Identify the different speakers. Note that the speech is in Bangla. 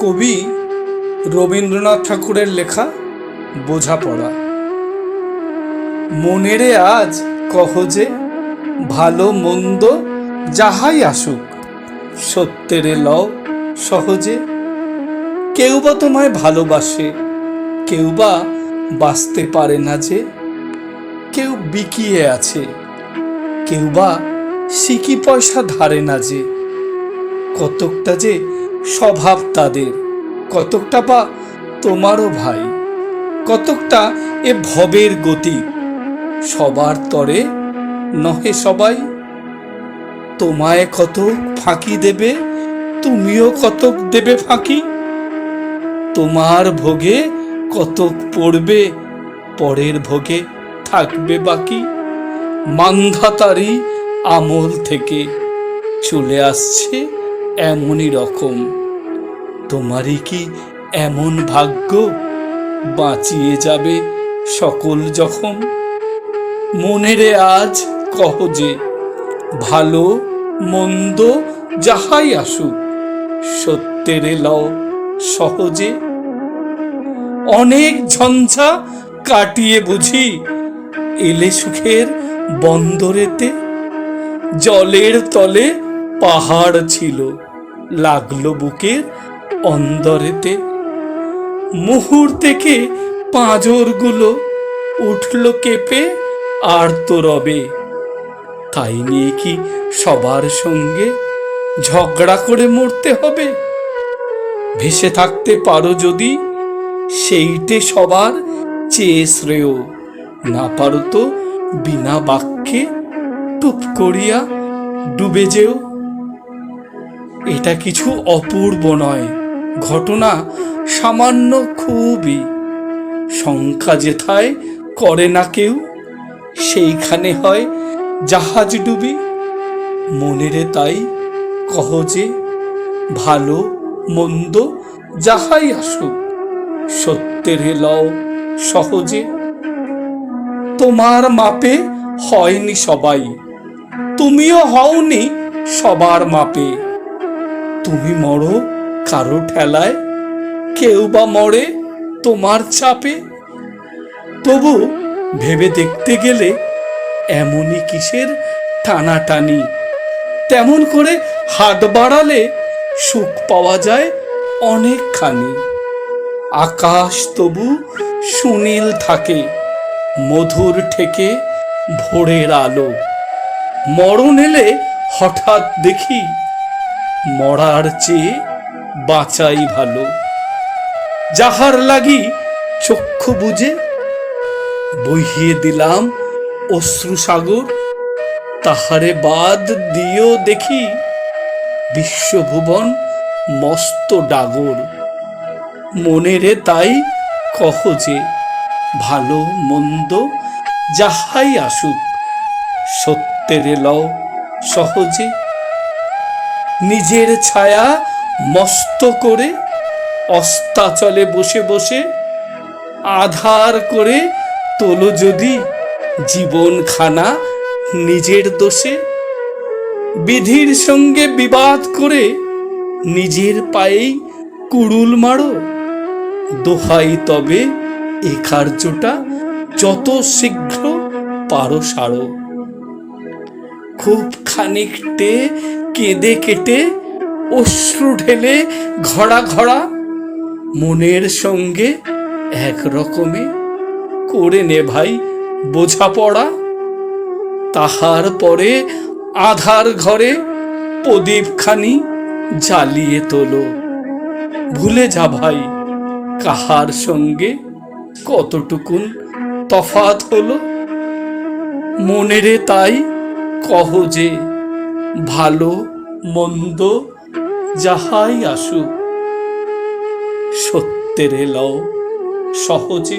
Speaker 1: কবি রবীন্দ্রনাথ ঠাকুরের লেখা বোঝাপড়া। মনেরে আজ কহ যে ভালো মন্দ যাহাই আসুক, সত্যেরে লও সহজে। কেউ বা তোমায় ভালোবাসে, কেউ বা বাঁচতে পারে না যে। কেউ বিকিয়ে আছে, কেউ বা সিকি পয়সা ধারে না যে। কতকটা যে স্বভাব তাদের। কতকটা বা তোমারও ভাই, কতকটা এ ভবের গতি। সবার তরে নহে সবাই। তোমায় কতক ফাঁকি দেবে, তুমিও কতক দেবে ফাঁকি। তোমার ভোগে কতক পড়বে, পরের ভোগে থাকবে বাকি। মান্ধাতারি আমল থেকে চলে আসছে এমনই রকম। তোমারই কি এমন ভাগ্য? বাঁচিয়ে যাবে সকল জখম মনেরে আজ কহ যে, ভালো, মন্দ যাহাই আসুক, সত্যেরে লও সহজে। অনেক ঝঞ্ঝা কাটিয়ে বুঝি, এলে সুখের বন্দরেতে। জলের তলে পাহাড় ছিল, লাগল বুকের অন্দরেতে মুহুর থেকে পাঁজরগুলো উঠল কেঁপে আর তো রবে। তাই নিয়ে কি সবার সঙ্গে ঝগড়া করে মরতে হবে? ভেসে থাকতে পারো যদি, সেইটে সবার চেয়ে শ্রেয়। না পারো তো বিনা বাক্যে টুপ করিয়া ডুবে যেও। এটা কিছু অপূর্ব নয়। ঘটনা সামান্য খুবই। সংখ্যা যেথায় করে না কেউ, সেইখানে হয় জাহাজ ডুবি। মনেরে তাই, কহ যে ভালো, মন্দ, যাহাই আসুক, সত্যের লও সহজে। তোমার মাপে হয়নি সবাই, তুমিও হওনি সবার মাপে। তুমি মরো কারও ঠেলায় কেউ বা মরে তোমার চাপে? তবু ভেবে দেখতে গেলে এমনই কিসের টানাটানি? তেমন করে হাত বাড়ালে সুখ পাওয়া যায় অনেকখানি। আকাশ তবু সুনীল থাকে, মধুর ঠেকে ভোরের আলো। মরণ এলে হঠাৎ দেখি মরার চেয়ে বাঁচাই ভালো। যাহার লাগি চক্ষু বুঝে, বহিয়ে দিলাম অশ্রুসাগর তাহারে বাদ দিয়েও দেখি বিশ্বভুবন মস্ত ডাগর। মনেরে তাই কহ যে, ভালো মন্দ যাহাই আসুক, সত্যেরে লও সহজে। নিজের ছায়া মস্ত করে অস্তাচলে বসে বসে আধার করে তোলো যদি জীবন খানা নিজের দোষে। বিধির সঙ্গে বিবাদ করে নিজের পায়েই কুড়ুল মারো। দোহাই তবে এ কার্যটা যত শীঘ্র পারো সারো। খুব খানিকটে কেঁদে কেটে অশ্রু ঢেলে ঘড়া ঘড়া মনের সঙ্গে এক রকমে করে নে ভাই বোঝাপড়া। তাহার পরে আধার ঘরে প্রদীপখানি জ্বালিয়ে তোলো। ভুলে যা ভাই, কাহার সঙ্গে কতটুকুন তফাত হলো? মনেরে তাই কহ যে ভালো, মন্দ যাহাই আসুক সত্যেরে লও সহজে